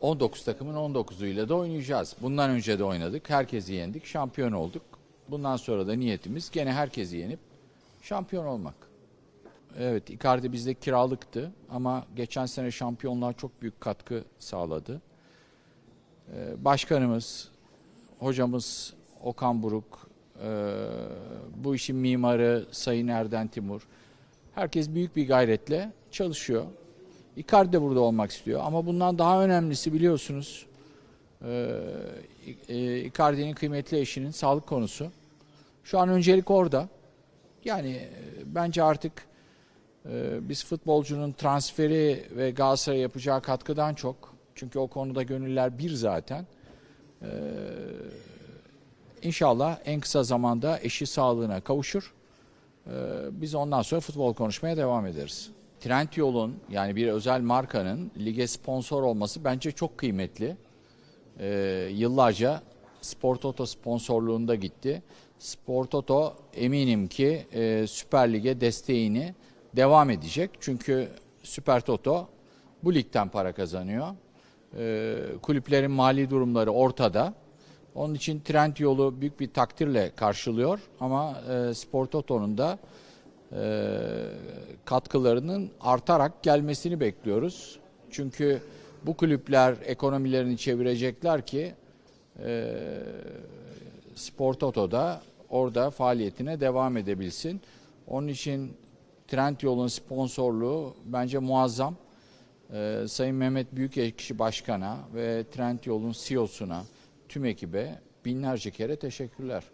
19 takımın 19'uyla da oynayacağız. Bundan önce de oynadık. Herkesi yendik. Şampiyon olduk. Bundan sonra da niyetimiz gene herkesi yenip şampiyon olmak. Evet Icardi bizde kiralıktı ama geçen sene şampiyonluğa çok büyük katkı sağladı. Ee, Başkanımız, hocamız Okan Buruk, e, bu işin mimarı Sayın Erden Timur. Herkes büyük bir gayretle çalışıyor. Icardi de burada olmak istiyor ama bundan daha önemlisi biliyorsunuz e, e, Icardi'nin kıymetli eşinin sağlık konusu. Şu an öncelik orada. Yani e, bence artık biz futbolcunun transferi ve Galatasaray'a yapacağı katkıdan çok çünkü o konuda gönüller bir zaten. E, İnşallah en kısa zamanda eşi sağlığına kavuşur. Biz ondan sonra futbol konuşmaya devam ederiz. Trendyol'un yani bir özel markanın lige sponsor olması bence çok kıymetli. E, yıllarca Spor Toto sponsorluğunda gitti. Spor Toto eminim ki e, Süper Lig'e desteğini devam edecek. Çünkü Süper Toto bu ligden para kazanıyor. E, kulüplerin mali durumları ortada. Onun için trend yolu büyük bir takdirle karşılıyor ama e, Spor Toto'nun da katkılarının artarak gelmesini bekliyoruz. Çünkü bu kulüpler ekonomilerini çevirecekler ki e, Spor orada faaliyetine devam edebilsin. Onun için Trendyol'un sponsorluğu bence muazzam. Ee, Sayın Mehmet Büyükekşi Başkan'a ve Trendyol'un CEO'suna, tüm ekibe binlerce kere teşekkürler.